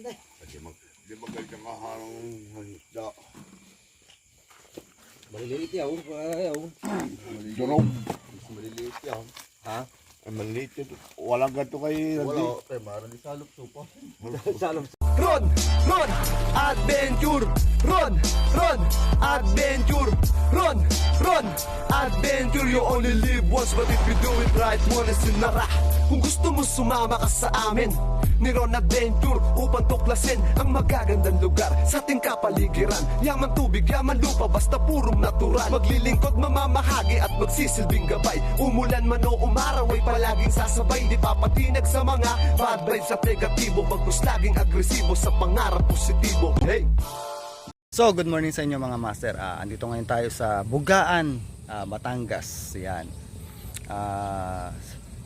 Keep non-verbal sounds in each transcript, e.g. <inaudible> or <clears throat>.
na kiranda. Di mag di magaling kang kaharang isda. Maliliit yaw. Ayaw. Durog. Mas maliliit yaw. Ha? Ay maliit yun. Walang ganito kay Wala. Pre, maran di salop supa. Salom. Ron, Ron, Adventure Ron, Ron, Adventure Ron, Ron, Adventure You only live once but if you do it right One is sinara Kung gusto mo sumama ka sa amin Ni Ron Adventure Upang tuklasin ang magagandang lugar Sa ating kapaligiran Yaman tubig, yaman lupa Basta purong natural Maglilingkod, mamamahagi at magsisilbing gabay Umulan man o umaraw ay palaging sasabay Di papatinag sa mga bad vibes at negatibo Bagkus laging agresibo sa pangarap positibo Hey! So, good morning sa inyo mga master. Ah, andito ngayon tayo sa Bugaan, ah, Batangas. Yan. Ah,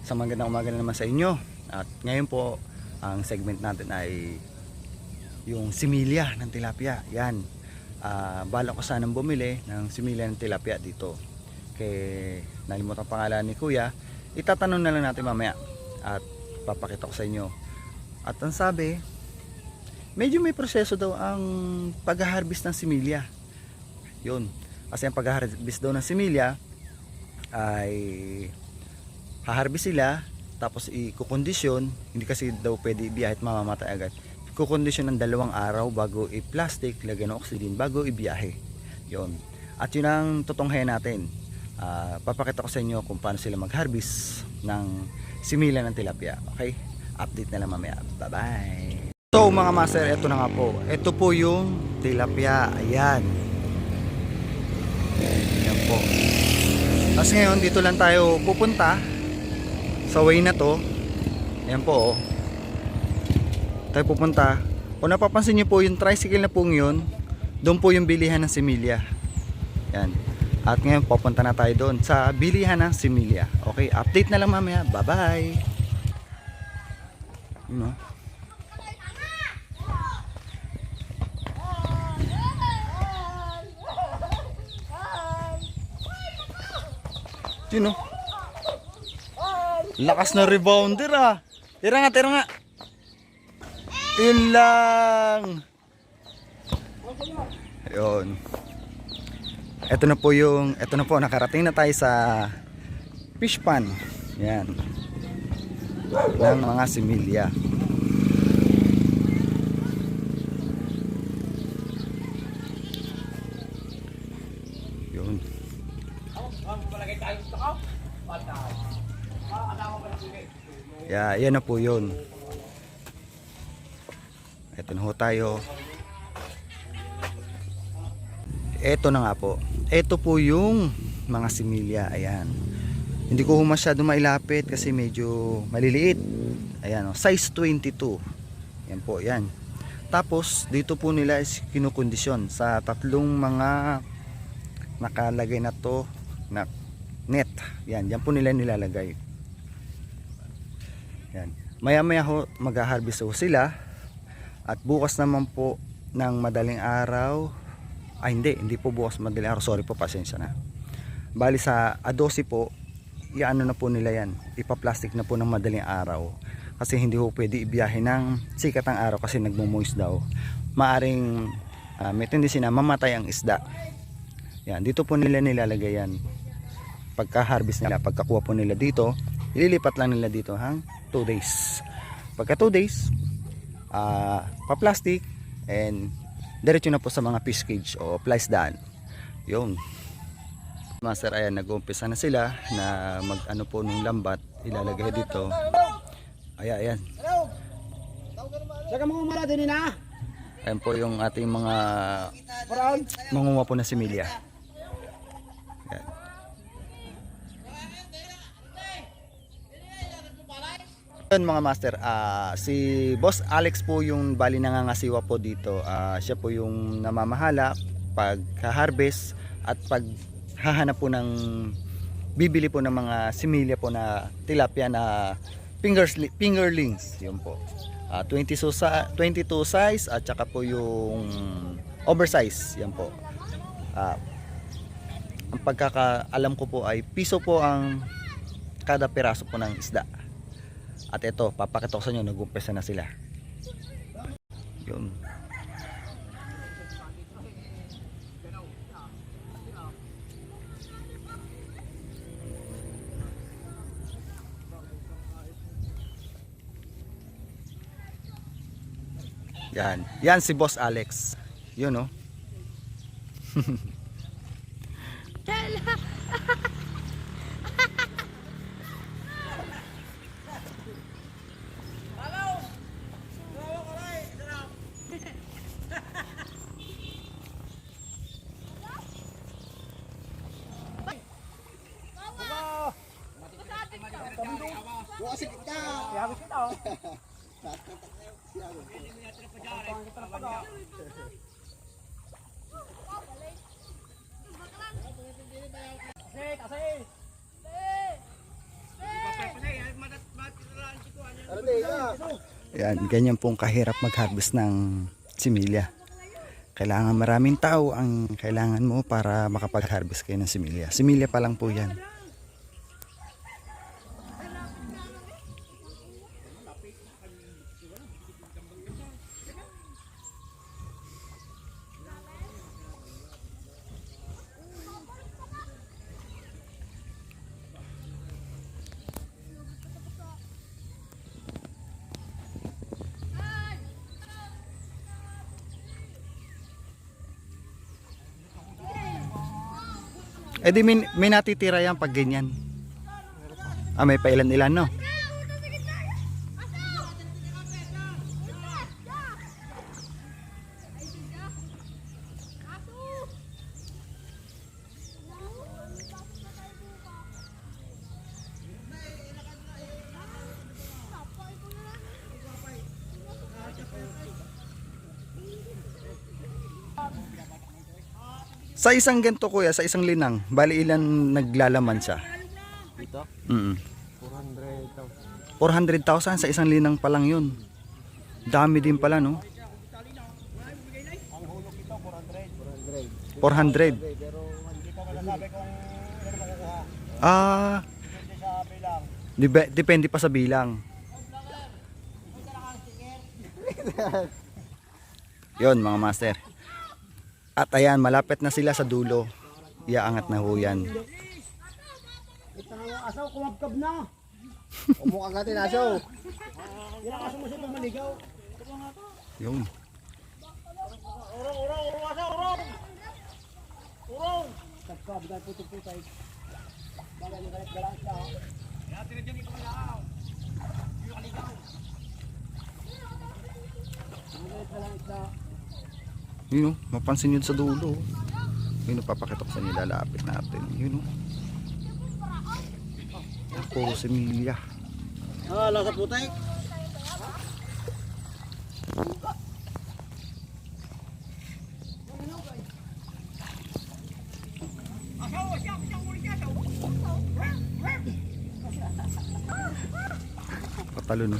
sa magandang umaga na naman sa inyo. At ngayon po, ang segment natin ay yung similya ng tilapia. Yan. Ah, bala ko sanang bumili ng similya ng tilapia dito. Kay nalimutan ang pangalan ni Kuya. Itatanong na lang natin mamaya. At papakita ko sa inyo. At ang sabi, medyo may proseso daw ang pag-harvest ng similya. Yun. Kasi ang pag-harvest daw ng similya ay haharvest sila tapos i-kondisyon, hindi kasi daw pwede ibiyahe at mamamatay agad. Kukondisyon ng dalawang araw bago i-plastic, lagyan ng oxygen bago ibiyahe. Yun. At yun ang tutunghayan natin. Ah, papakita ko sa inyo kung paano sila mag-harvest ng similya ng tilapia. Okay? Update na lang mamaya. Bye-bye! So mga master, ito na nga po. Ito po yung tilapia. Ayan. Ayan po. Tapos ngayon, dito lang tayo pupunta sa way na to. Ayan po. Oh. Tayo pupunta. Kung napapansin nyo po yung tricycle na pong yun, doon po yung bilihan ng similya. Ayan. At ngayon, pupunta na tayo doon sa bilihan ng similya. Okay, update na lang mamaya. Bye-bye! You know? Sino? Lakas na rebounder ah. Tira nga, tira nga. Yun lang. Ayun. Ito na po yung, ito na po, nakarating na tayo sa fish pan. Yan. Ng mga similya. Yun. Yeah, yan na po yun. Ito na ho tayo. Ito na nga po. Ito po yung mga similya. Ayan. Hindi ko masyado mailapit kasi medyo maliliit. Ayan, oh, size 22. Yan po, yan. Tapos, dito po nila is kinukondisyon sa tatlong mga nakalagay na to na net. Yan, yan po nila nilalagay. Maya maya ho mag-harvest ho sila. At bukas naman po ng madaling araw. Ay hindi, hindi po bukas madaling araw. Sorry po, pasensya na. Bali sa A12 po iano na po nila yan. Ipaplastic na po ng madaling araw. Kasi hindi po pwede ibiyahe ng sikat ng araw kasi nagmumoist daw. Maaring ah, may tendency na mamatay ang isda. Yan, dito po nila nilalagay yan. Pagka harvest nila, pagkakuha po nila dito ililipat lang nila dito hang 2 days. Pagka 2 days ah pa-plastic and diretso na po sa mga fish cage o flies daan. Yun. Master ayan nag-uumpisa na sila na mag ano po nung lambat ilalagay dito. Ayan ayan. Ayan po yung ating mga mangunga po na similya Yun mga master, ah, si Boss Alex po yung bali nangangasiwa po dito. Ah, siya po yung namamahala pag harvest at pag hahanap po ng bibili po ng mga similya po na tilapia na fingers, fingerlings. Yun po. Ah, 22, sa, 22 size at saka po yung oversize. Yan po. Ah, ang pagkakaalam ko po ay piso po ang kada piraso po ng isda. At ito, papakita ko sa inyo, nag-umpisa na sila. Yun. Yan. Yan si Boss Alex. Yun oh. <laughs> Yan, ganyan pong kahirap mag-harvest ng similya. Kailangan maraming tao ang kailangan mo para makapag-harvest kayo ng similya. Similya pa lang po yan. Eh di may, may natitira yan pag ganyan. Ah, may pailan-ilan no? Sa isang ganito kuya, sa isang linang, bali ilan naglalaman siya? Dito? Mm 400 daw. 400,000 sa isang linang pa lang yun. Dami din pala no? 400. Ah, Dep- depende pa sa bilang. <laughs> Yon mga master. At ayan, malapit na sila sa dulo. Iaangat na ho yan. Ito yung asaw, kumabkab na. Umukha natin ang aso mo siya maligaw. Yun. Urong, urong, urong, asaw, urong. Urong. Kabkab, dahil puto-putay. Bagay yung galit-galang siya. Yun o, mapansin yun sa dulo. Yun o, papakita ko sa nila, lapit natin. Yun o. Puro similya. Ah, lasa putay. Patalo no.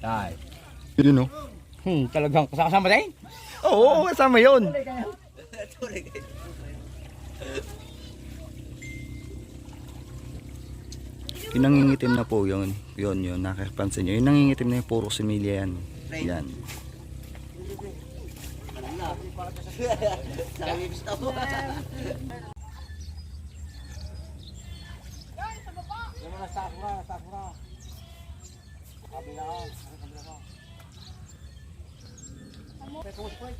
Tay. Yun o. Hmm, talagang kasama tayo? Oo, kasama yun. Yung nangingitim na po yun. Yun yun, nakapansin nyo. Yung nangingitim na yung puro similya yan. Yan. Yan mo na, staff mo na, staff mo na. Kabila ka, kabila ka. Pekos, pekos.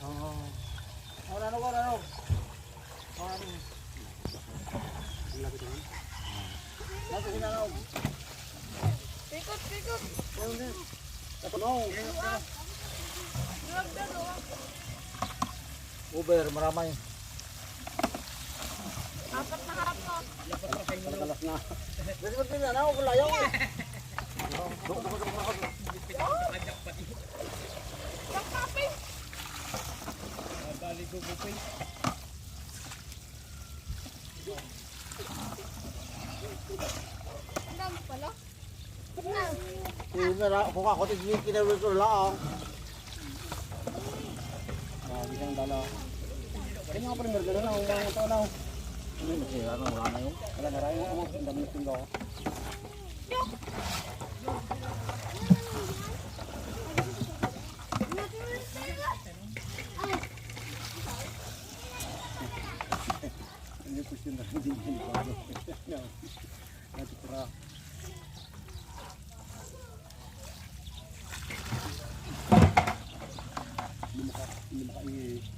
Ano, ano, ano? Ano? Nasa sinanaw. Pikot, pikot. Uber, maramay. Apat na harap ko. Lakas na. Kasi ba't ganyan ako kung layaw eh. Ang Yun na lang, kung ako tigil kinawin ko lang. Ah, di kang dala. Kaya nga pa rin mergano na, wala na ito na. Ano yung masira na, wala na yung. Wala na rin yung ang dami ng tinggaw. Hindi ko siya na hindi hindi bago. Natutura. Hindi maka, hindi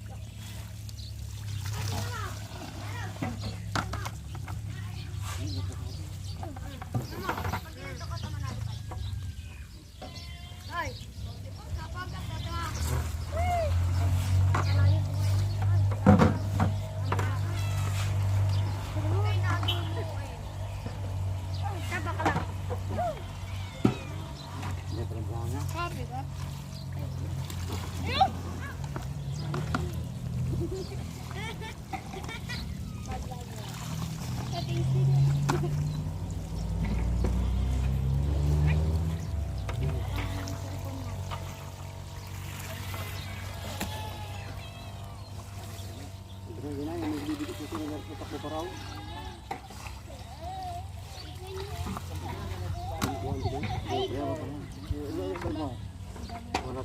Wala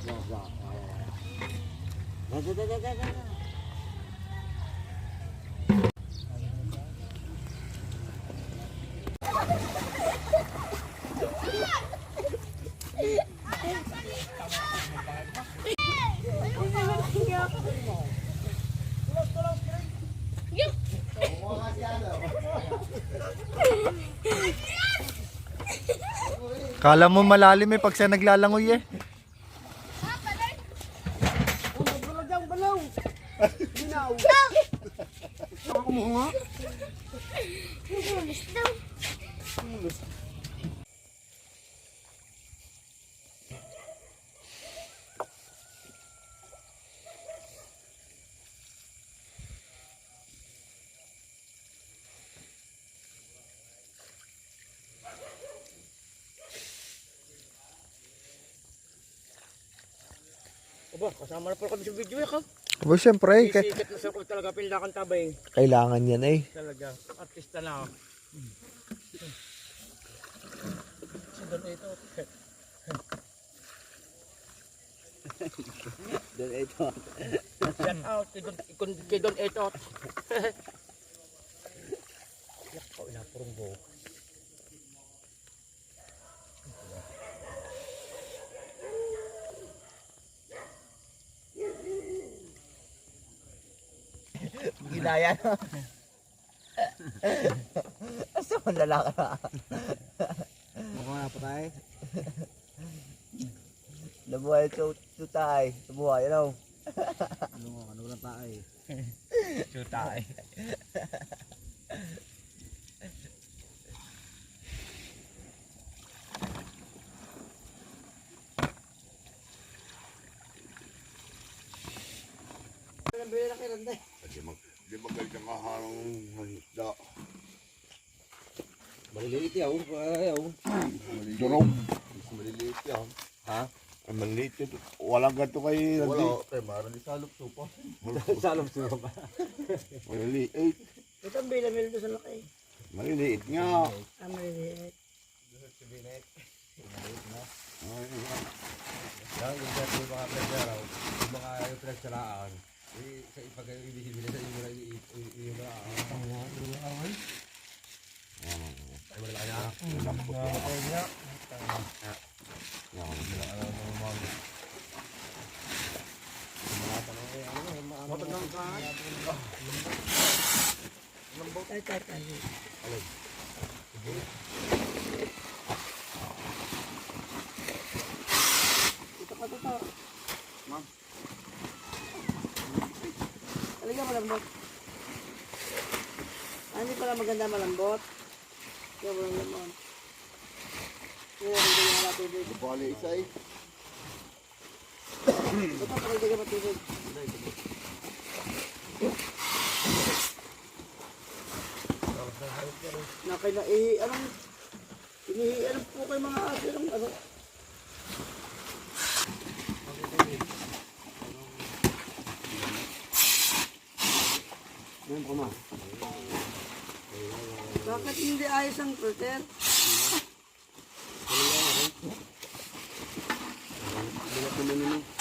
ka sa. Dada, dada, dada, dada. Kala mo malalim eh pag siya naglalangoy eh. Aba, kasama na pala kami sa video eh, ka. Aba syempre, ka- Sikat na sa ko talaga pinlakan tabay. kailangan yan eh. Talaga, artista na ako. Doon ito. Shout out kay Don, kay- kay Etot. <laughs> Yak ko, inapurong ko. Ginaya na. Asa man lalaki na. Mukha na pa tayo. Nabuhay sa tutay. Nabuhay, ano? Ano nga, ano lang tayo. Tutay. Kasi mag, di magaling kang kaharang ng isda. Maliliit yaw. Ayaw. Durog. Mas maliliit yan. Ha? Ay, maliliit ito. Walang ganito kay Wala. Tayo, maroon di salop supa. salop supa. <laughs> <laughs> Maliliit. Ito ang bilamil doon sa laki. Maliliit nga. Ah, maliliit. Ay, Yan, yung dati yung mga pinagsaraw. Yung mga yung pinagsaraan. Eh, sa ipag ibigay sa inyo na yung mga ay. Ay, wala kaya. Lambot yan. Tay, tay, tay. Ito ka, ito. Ma'am. Talaga malambot. Ah, hindi pala maganda malambot. Kaya walang laman. Kaya walang kaya matubig. Bali isa eh. Ba't ang pakagdaga matubig? Nakina, eh, anong, inihi, ano po kayo mga ate, anong, ano, Bakit hindi ayos ang filter? Ito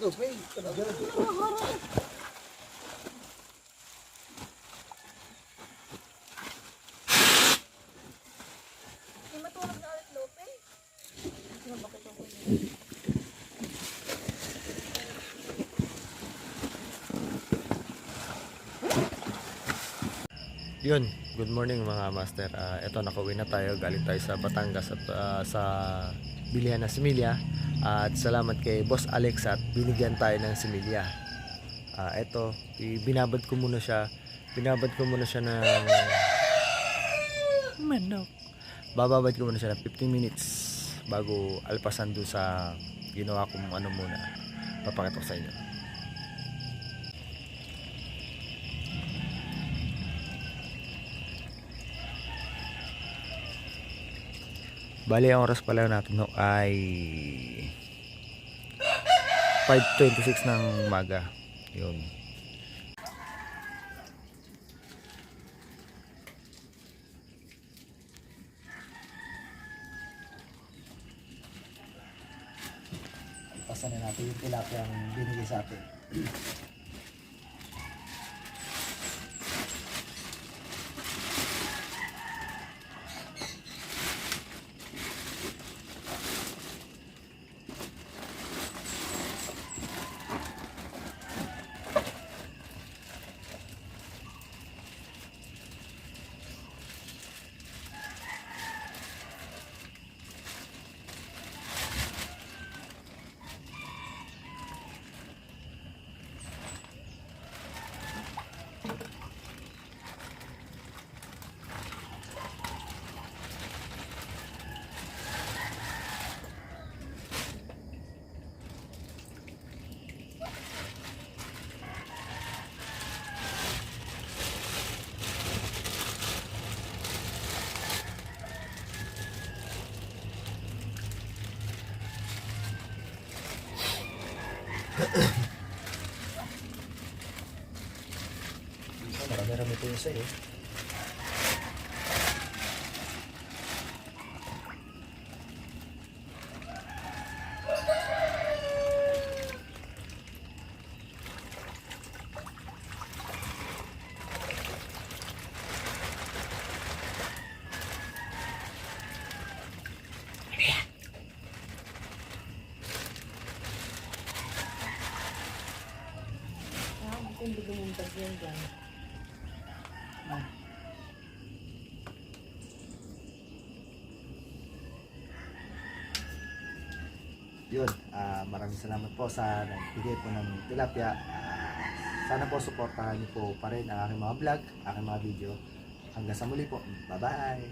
Na ulit, Lope. Yun, good morning mga master. Ah, ito, nakauwi na tayo. Galing tayo sa Batangas at ah, sa bilihan ng similya. At salamat kay Boss Alex at binigyan tayo ng similya. Ito, i- binabad ko muna siya. Binabad ko muna siya ng manok. Bababad ko muna siya ng 15 minutes bago alpasan doon sa ginawa kong ano muna. Papakita ko sa inyo. Bali, ang oras pala natin no, ay 5.26 ng umaga. Yun. Pasan na natin yung tilapia ang binigay sa atin. <clears throat> Marami-rami po yung sa'yo. Yun, yun, uh, maraming salamat po sa nagbigay po ng tilapia. Uh, sana po suportahan niyo po pa rin ang aking mga vlog, aking mga video. Hanggang sa muli po. Bye-bye!